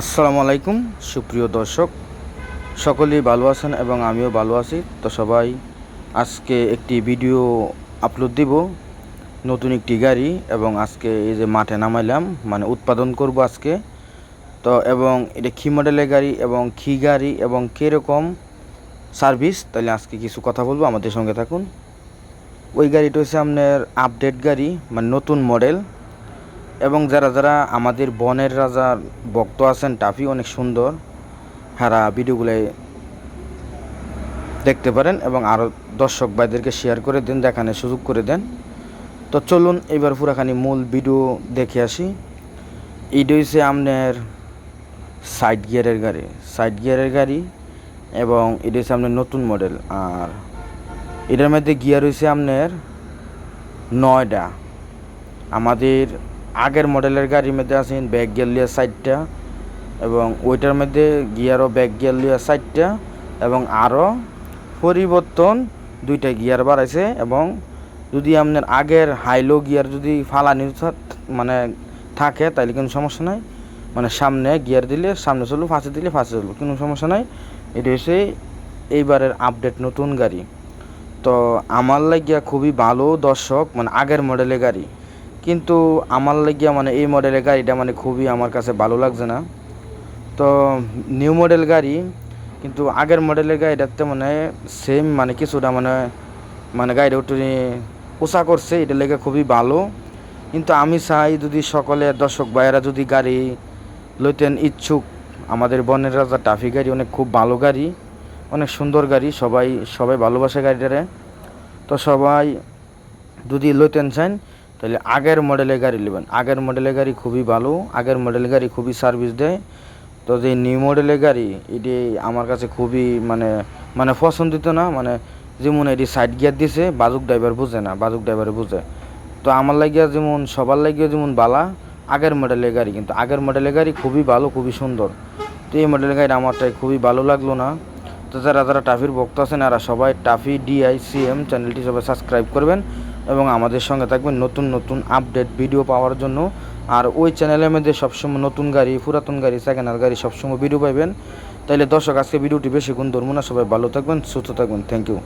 আসসালামু আলাইকুম, সুপ্রিয় দর্শক। সকলেই ভালো আছেন এবং আমিও ভালো আছি। তো সবাই, আজকে একটি ভিডিও আপলোড দিব। নতুন একটি গাড়ি এবং আজকে এই যে মাঠে নামাইলাম মানে উৎপাদন করব আজকে। তো এবং এটা কী মডেলের গাড়ি এবং কী গাড়ি এবং কীরকম সার্ভিস, তাহলে আজকে কিছু কথা বলব। আমাদের সঙ্গে থাকুন। ওই গাড়িটা হচ্ছে আপনার আপডেট গাড়ি মানে নতুন মডেল। এবং যারা যারা আমাদের বনের রাজার ভক্ত আছেন, টাফি অনেক সুন্দর, হারা ভিডিওগুলো দেখতে পারেন এবং আরও দর্শক ভাইদেরকে শেয়ার করে দেন, দেখানোর সুযোগ করে দেন। তো চলুন এবার পুরাখানি মূল ভিডিও দেখে আসি। এইটা হচ্ছে আপনার সাইড গিয়ারের গাড়ি সাইড গিয়ারের গাড়ি এবং এটা হচ্ছে আপনার নতুন মডেল আর এটার মধ্যে গিয়ার হয়েছে আপনার নয়টা আমাদের আগের মডেলের গাড়ির মধ্যে আছেন ব্যাক গিয়ার লিয়া সাইডটা এবং ওইটার মধ্যে গিয়ারও ব্যাক গিয়ার লিয়া সাইডটা এবং আরও পরিবর্তন দুইটা গিয়ার বাড়াইছে এবং যদি আপনার আগের হাইলো গিয়ার যদি ফালানি মানে থাকে তাহলে কোনো সমস্যা নাই। মানে সামনে গিয়ার দিলে, সামনে চলবো ফাঁসে দিলে ফাঁসে চলবো কোনো সমস্যা নাই। এটা হচ্ছে এইবারের আপডেট নতুন গাড়ি। তো আমার লাগিয়া খুবই ভালো দর্শক মানে আগের মডেলের গাড়ি। কিন্তু আমার লাগিয়া মানে এই মডেলের গাড়িটা মানে খুবই আমার কাছে ভালো লাগছে না। তো নিউ মডেল গাড়ি, কিন্তু আগের মডেলের গাড়িটাতে মানে সেম মানে কিছুটা মানে মানে গাড়িটা একটু পোষা করছে, এটা লেগে খুবই ভালো। কিন্তু আমি চাই যদি সকলে দর্শক ভাইয়েরা যদি গাড়ি লইতেন ইচ্ছুক, আমাদের বনের রাজা টাফি গাড়ি অনেক খুব ভালো গাড়ি, অনেক সুন্দর গাড়ি, সবাই সবাই ভালোবাসে গাড়িটারে। তো সবাই যদি লইতেন চান তাহলে আগের মডেলের গাড়ি নেবেন। আগের মডেলের গাড়ি খুবই ভালো, আগের মডেলের গাড়ি খুবই সার্ভিস দেয়। তো যে নিউ মডেলের গাড়ি, এটি আমার কাছে খুবই মানে মানে পছন্দিত না মানে যেমন এটি সাইড গিয়ার দিছে, বাজুক ড্রাইভার বুঝে না, বাজুক ড্রাইভার বুঝে। তো আমার লাগিয়া যেমন, সবার লাগিয়া যেমন বালা, আগের মডেলের গাড়ি কিন্তু আগের মডেলের গাড়ি খুবই ভালো, খুবই সুন্দর। তো এই মডেলের গাড়ি আমারটাই খুবই ভালো লাগল না। তো যারা যারা টাফির ভক্ত আছেন, এরা সবাই টাফি ডিআই সিএম চ্যানেলটি সবাই সাবস্ক্রাইব করবেন। এবং আমাদের সঙ্গে থাকবেন নতুন নতুন আপডেট ভিডিও পাওয়ার জন্য। আর ওই চ্যানেলের মধ্যে সবসময় নতুন গাড়ি, পুরাতন গাড়ি সেকেন্ড হ্যান্ড গাড়ি সবসময় ভিডিও পাবেন তাইলে দর্শক, আজকে ভিডিওটি বেশি গুণ ধরবো না। সবাই ভালো থাকবেন, সুস্থ থাকবেন। Thank you